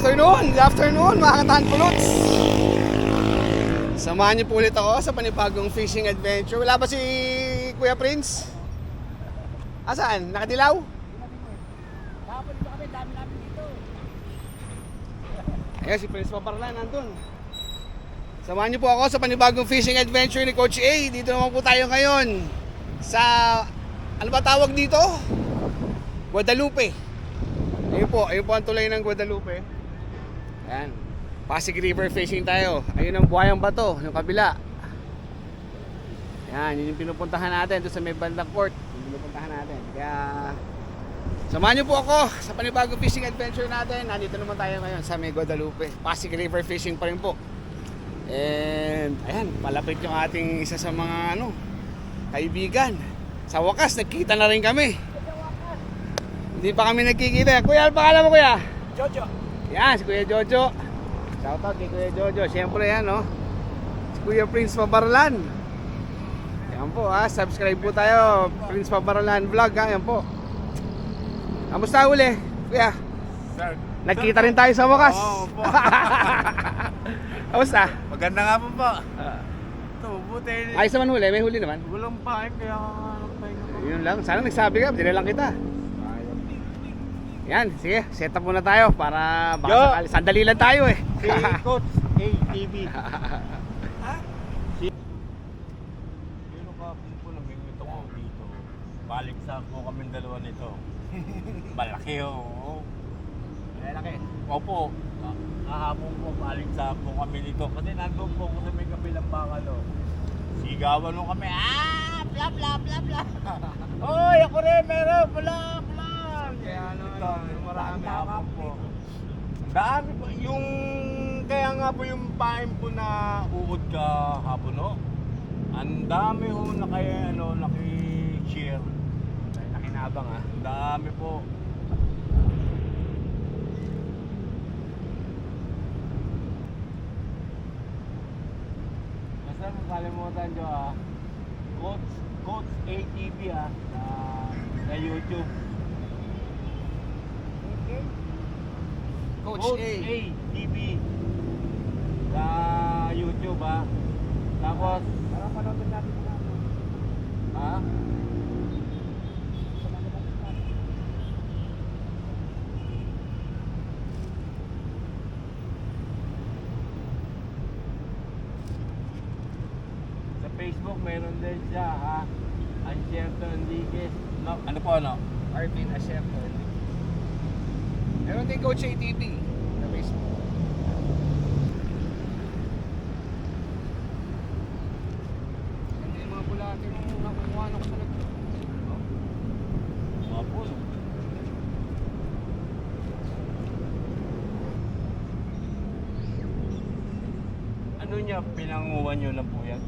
Afternoon, good afternoon mga katahan puluts. Samahan niyo po ulit ako sa panibagong fishing adventure. Wala ba si Kuya Prince? Asaan? Nakadilaw? Kahapon dito kami, dami namin dito. Ayan, si Prince Paparlan nandun. Samahan niyo po ako sa panibagong fishing adventure ni Coach A. Dito naman po tayo ngayon sa, ano ba tawag dito? Guadalupe. Ayun po, ayun po ang tulay ng Guadalupe. Ayan. Pasig River fishing tayo. Ayun ang buhayang bato, yung kabila. Ayan, yun yung pinupuntahan natin doon sa may bandang court. Yung pinupuntahan natin. Kaya, samahan niyo po ako sa panibagong fishing adventure natin. Nandito naman tayo ngayon sa may Guadalupe. Pasig River fishing pa rin po. And, ayan, malapit yung ating isa sa mga, ano, kaibigan. Sa wakas, nagkita na rin kami. Hindi pa kami nagkikita. Kuya, ano pangalan mo kuya? Jojo. Yan, si Kuya Jojo. Shoutout kay Kuya Jojo. Siyempre yan, no? Si Kuya Prince Pabarlan. Yan po, ha? Subscribe po tayo. Prince Pabarlan Vlog, ha? Yan po. Kamusta uli, Kuya? Sir, Nagkita rin tayo sa wakas. Oo po. Kamusta? Maganda nga po po. Ito, buti. Ayos naman huli, may huli naman. Walang pain, kaya. Yun lang. Sana nagsabi ka, lang kita. Yan, sige, set up muna tayo para baka Yo! sakali. Sandali lang tayo eh. Si Coach ATV. Si... Pero kapon po namimito ko dito. Balik sa po kami dalawa nito. Malaki oo. Lalaki. Opo. ah, Kahapon po balik sa po kami nito. Kasi nandun po ako sa may kabilang bakalo. Sigawan mo kami. Ah! Bla bla bla bla. Oy, ako rin meron. Bla ano, Ito, marami hapon po. Dami po. Yung kaya nga po yung pain po na uod ka hapon no. Ang dami ho na kaya ano naki-share. Nakinabang ah. Ang dami po. Basta mo kalimutan nyo ah. Coach, Coach ATV ah. Sa, sa YouTube. Coach, Coach A. ATV. Sa YouTube ah. Tapos, Para panoodin natin ano. ha? Sa Facebook meron din siya ha. Ancherto Enriquez. No, ano po ano? Arvin Asherto. Din Coach ATV na Facebook. Yung mga bulate nung nakukuha ko sa nag... Mga puno. Ano niya, pinanguhan niyo na po yan?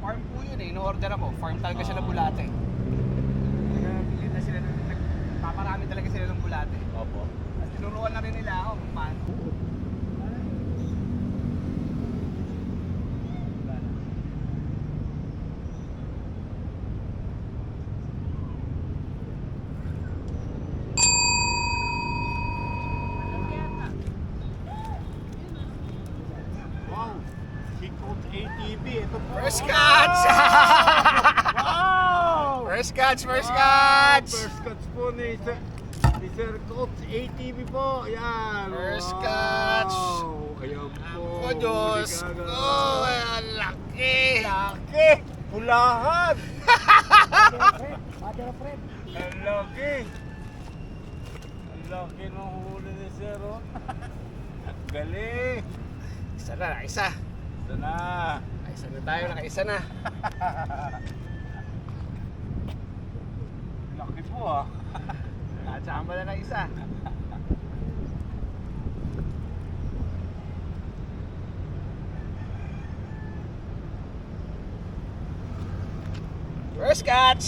Farm po yun eh. In-order ako. Farm talaga siya ng bulate. Nagpili na sila ng... Nagpaparami talaga sila ng bulate. Opo. At tinuruan na rin nila ako kung paano. Wow! Coach ATV, ito po. First catch! First catch! First catch! First catch po ni Sir, ni Sir Coach ATV po. Yan. First wow. catch. Ayan po. Oh, Diyos ko! laki! Laki! Pulahan! Mother of friend. Ang laki! Ang laki ng huli ni Sir. oh. Galing! Isa na, isa. Ito na. Isa na tayo, nakaisa na. Po ah. Nakasama na ng isa. First catch!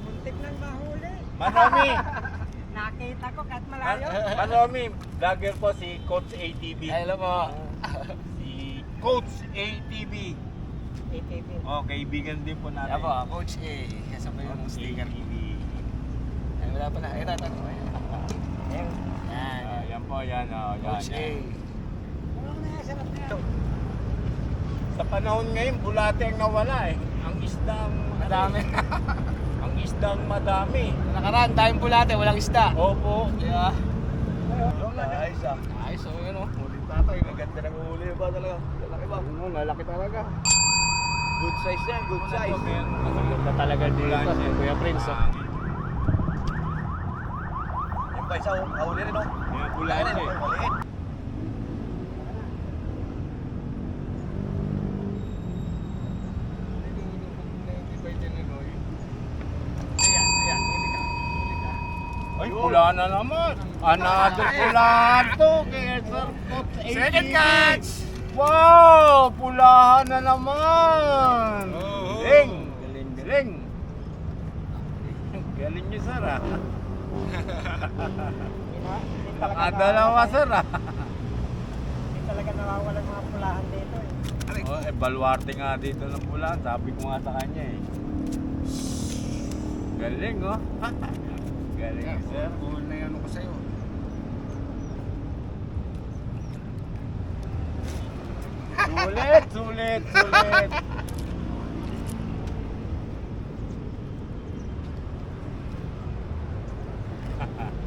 Muntik nang mahuli. Manomi! Nakita ko kahit malayo. Manomi, vlogger po si Coach ATV. Hello po. Si Coach ATV. ATV. Oh, kaibigan din po natin. Yan po, Coach A. Kasama yung sticker. ATV. wala pala. Ito, ito. ito. Yan. Ah, yan po, yan. Oh, yan, Coach A. yan. Ano na yan, sarap na yan. Sa panahon ngayon, bulate ang nawala eh. Ang isdang Madami. ang isdang madami. Nakaraan, tayong bulate, walang isda. Opo. Yeah. Ayos ah. Ayos, so yun o. Huli tatay, maganda ng huli ba talaga? Lalaki ba? Oo, lalaki talaga. Good size yan, good size. Maganda talaga dito. Kuya Prince, oh. Yung pa isa, huli rin oh. Yung bulate. Maliit. Ay, pula na naman. Another pulahan to. Kaya Sir Coach 80. Second catch! Wow! Pulahan na naman! Oo. Galing! Galing, galing! Galing niyo, sir, ah. Nakadalawa, sir, ah. Hindi talaga nawawalan mga pulahan dito eh. Oh, eh, baluarte nga dito ng pulahan. Sabi ko nga sa kanya, eh. Galing, oh. Galing, sir. Buhol na yan ko sa'yo. Sulit, sulit, sulit.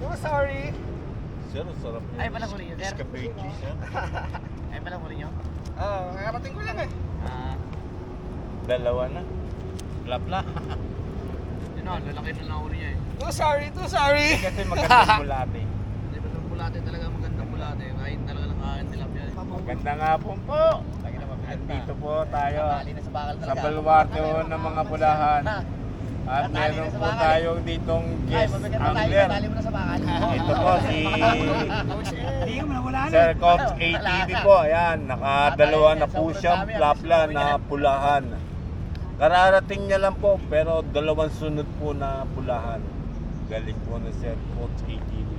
Oh, sorry. Sir, ang sarap niya. Ay, pala sir? Escapade, sir. Ay, pala huli nyo? Oo, oh, karating ko lang eh. Ah, Dalawa na. Plapla. yun o, lalaki na nahuli niya eh. Too sorry, too sorry. Kasi magandang bulate. Hindi ba ng bulate talaga magandang bulate? Kain talaga ng kain nila yan. Maganda nga po po. Na. Dito po tayo sa bakal sa talaga. baluarte ng mga pulahan. Ha? At meron po tayong ditong guest angler. Ito po si. Sir Coach ATV po. Ayan, nakadalawa na po siyang plapla na pulahan. Kararating niya lang po, pero dalawang sunod po na pulahan. Galing po na Sir Coach ATV.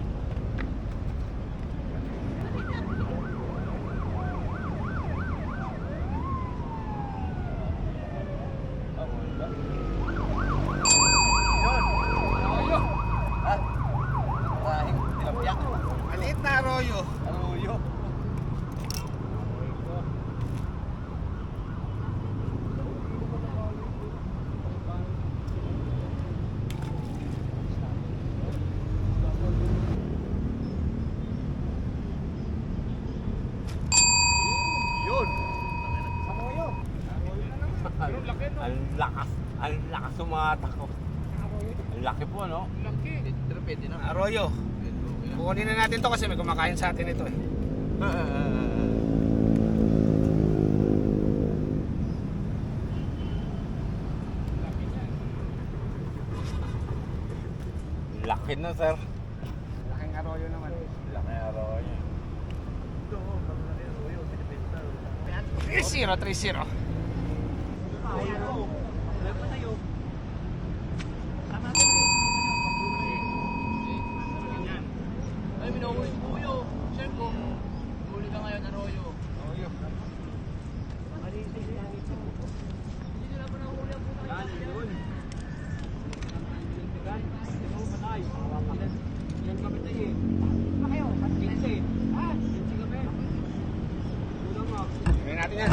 Arroyo. Maraming tilapia. Maliit na arroyo. Aruyo. Yun. Samoyo. Ang lakas, ang lakas sumatakot. Ang laki po, no? Pero pwede na. Arroyo. Kukunin na natin to kasi may kumakain sa atin ito eh. Laki na, sir. Laking arroyo naman. Laki arroyo. 3-0, 3-0. Ay, minuhuli si Kuyo. Sir, kung huli ka ngayon, Arroyo. Hindi nila pa nahuli ang puta. Gawin natin yan.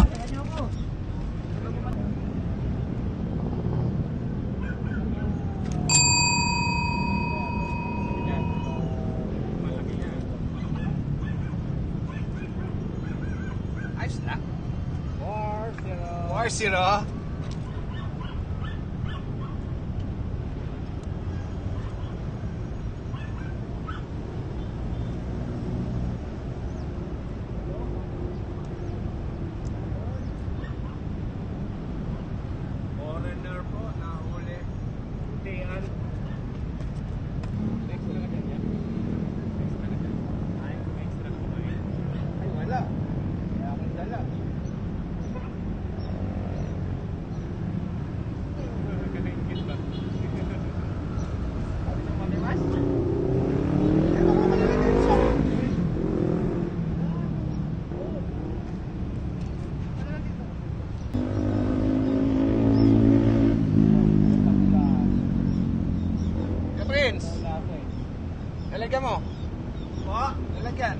Ayos na. 4-0. Foreigner Lalagyan mo. Po? Lalagyan.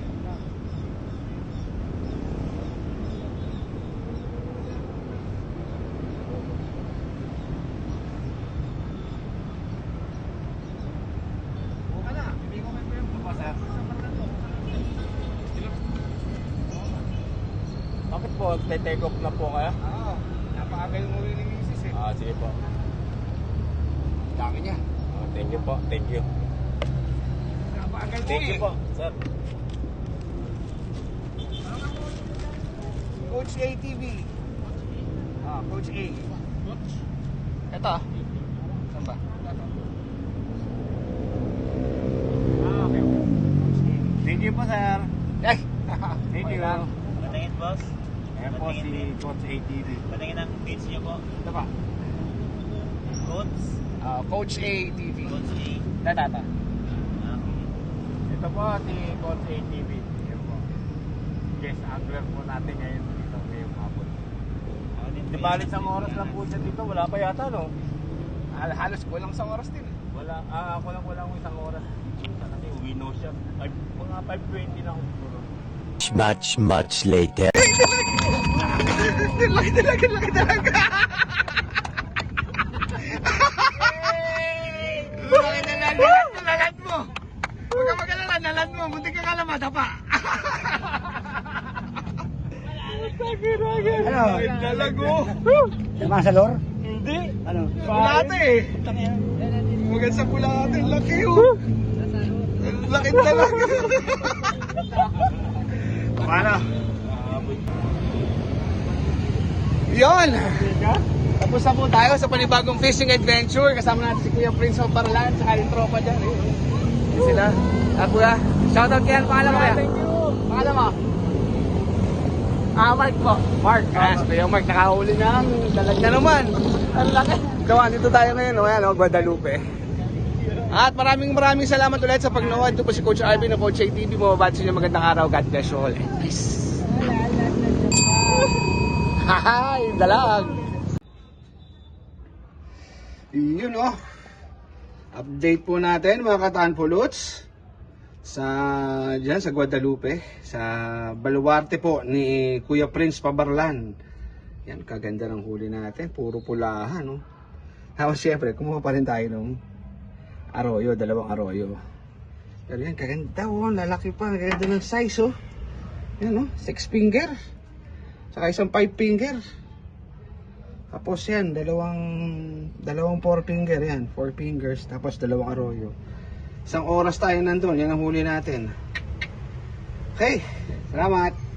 Bakit po? Te-take off na po kaya? Oo. Napakagal mo rin yung misis eh. Ah, sige po. Dami niya. Ah, thank you po. Thank you. Thank you eh. po, sir. Coach ATV. Ah, Coach A. Ito. Saan ba? Ito. Ah, okay. Thank you po, sir. Ay! Thank you. Patingin, boss. Ayan po si Coach ATV. Patingin ang page niyo po. Ito pa. Codes. Ah, Coach ATV. Codes A. Tatata. Ito po si Coach ATV. Po. Guest angler po natin ngayon dito ngayong hapon. Di bali isang oras lang po siya dito. Wala pa yata, no? Hal halos kulang sa oras din. Wala. Ah, ako lang wala akong isang oras. Kasi uwi no siya. Five, mga 5.20 na ako siguro. Much, much later. laki talaga, laki talaga. laki talaga. Nalat mo. Huwag ka mag-alala, nalat mo. Munti ka kala madapa. Ano? Dalago. Tama sa lore? Hindi. Ano? Bulate eh. Huwag sa bulate. Laki oh. Laki talaga. Paano? Yon! Tapos na po tayo sa panibagong fishing adventure. Kasama natin si Kuya Prince of Barlan, saka yung tropa dyan. Yun sila. Ah, Kuya, shoutout kaya. Pangalan mo kaya? Thank you. Pangalan mo? Ah, Mark po. Mark. Ah, si Kuya Mark, nakahuli ng dalag na naman. Ang laki. Gawa, dito tayo ngayon, no? Ayan, oh, Guadalupe. At maraming maraming salamat ulit sa pagnood. Ito po si Coach Arvin ng Coach ATV. Mababati sa inyo magandang araw. God bless you all. Peace. Hahay, dalag. Yun oh. Update po natin mga kataan puluts sa diyan sa Guadalupe sa baluarte po ni Kuya Prince Pabarlan. Yan kaganda ng huli natin, puro pulahan no. Tapos syempre, kumuha pa rin tayo ng arroyo, dalawang arroyo. Pero yan, kaganda oh, lalaki pa, kaganda ng size oh. Yan oh, six finger. Saka isang five finger. Tapos yan, dalawang dalawang four finger yan, four fingers, tapos dalawang arroyo. Isang oras tayo nandun, yan ang huli natin. Okay, salamat.